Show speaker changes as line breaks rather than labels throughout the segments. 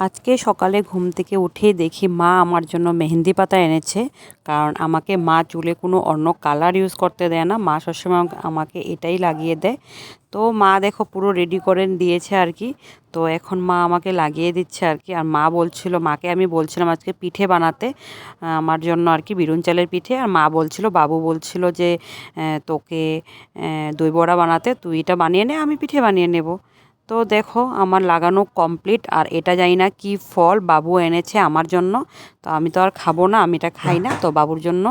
আজকে সকালে ঘুম থেকে উঠে দেখি মা আমার জন্য মেহেন্দি পাতা এনেছে। কারণ আমাকে মা চুলে কোনো অন্য কালার ইউজ করতে দেয় না। মা সবসময় আমাকে- এটাই লাগিয়ে দেয়। তো মা দেখো পুরো রেডি করে দিয়েছে আর কি। তো এখন মা আমাকে লাগিয়ে দিচ্ছে আর কি। আর মা বলছিল, মাকে আমি বলছিলাম আজকে পিঠে বানাতে আমার জন্য আর কি বিরুন চালের পিঠে। আর মা বলছিল, বাবু বলছিল যে তোকে দই বড়া বানাতে, তুই এটা বানিয়ে নে, আমি পিঠে বানিয়ে নেব। তো দেখো, আমার লাগানো কমপ্লিট আর এটা জানি না কি ফল বাবু এনেছে আমার জন্য। তো আমি তো আর খাব না, আমি এটা খাই না। তো বাবুর জন্য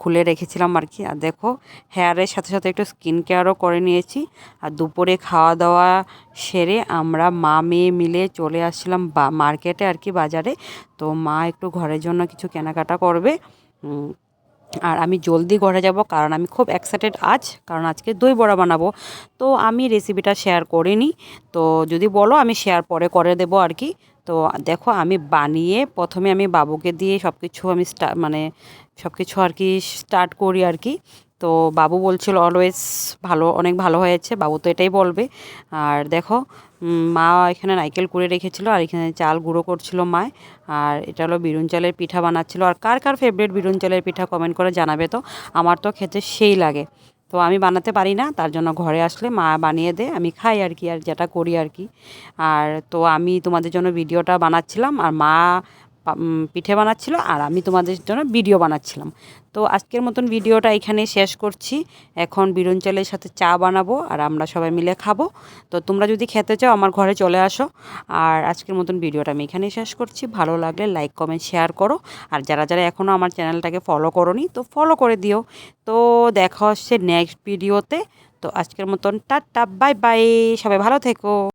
খুলে রেখেছিলাম আর কি। আর দেখো হেয়ারের সাথে সাথে একটু স্কিন কেয়ারও করে নিয়েছি। আর দুপুরে খাওয়া দাওয়া সেরে আমরা মা মেয়ে মিলে চলে আসছিলাম মার্কেটে আর কি বাজারে। তো মা একটু ঘরের জন্য কিছু কেনাকাটা করবে। আর আমি জলদি ঘরে যাব কারণ আমি খুব এক্সাইটেড আজ, কারণ আজকে দই বড়া বানাবো। তো আমি রেসিপিটা শেয়ার করিনি। তো যদি বলো আমি শেয়ার পরে করে দেব আর কি। তো দেখো আমি বানিয়ে প্রথমে আমি বাবুকে দিয়ে সব কিছু আমি মানে সব কিছু আর কি স্টার্ট করি আর কি। তো বাবু বলছিল অলওয়েজ ভালো, অনেক ভালো হয়েছে, বাবু তো এটাই বলবে। আর দেখো মা এখানে নারকেল কুড়ে রেখেছিল আর এখানে চাল গুঁড়ো করছিল মায়। আর এটা হলো বিরুন চালের পিঠা বানাচ্ছিল। আর কার কার ফেভারিট বিরুন চালের পিঠা কমেন্ট করে জানাবে তো? আমার তো খেতে সেই লাগে। তো আমি বানাতে পারি না, তার জন্য ঘরে আসলে মা বানিয়ে দেয় আমি খাই আর কি, আর যেটা করি আর কি। আর তো আমি তোমাদের জন্য ভিডিওটা বানাচ্ছিলাম। আর মা পিঠে বানাচ্ছিল আর আমি তোমাদের জন্য ভিডিও বানাচ্ছিলাম। তো আজকের মতন ভিডিওটা এখানে শেষ করছি। এখন বিরুন চালের সাথে চা বানাবো আর আমরা সবাই মিলে খাব। তো তোমরা যদি খেতে চাও আমার ঘরে চলে আসো। আর আজকের মতন ভিডিওটা আমি এখানেই শেষ করছি। ভালো লাগলে লাইক, কমেন্ট, শেয়ার করো। আর যারা যারা এখনও আমার চ্যানেলটাকে ফলো করোনি, তো ফলো করে দিও। তো দেখা হচ্ছে নেক্সট ভিডিওতে তো। আজকের মতন টাটা বাই বাই সবাই ভালো থেকো।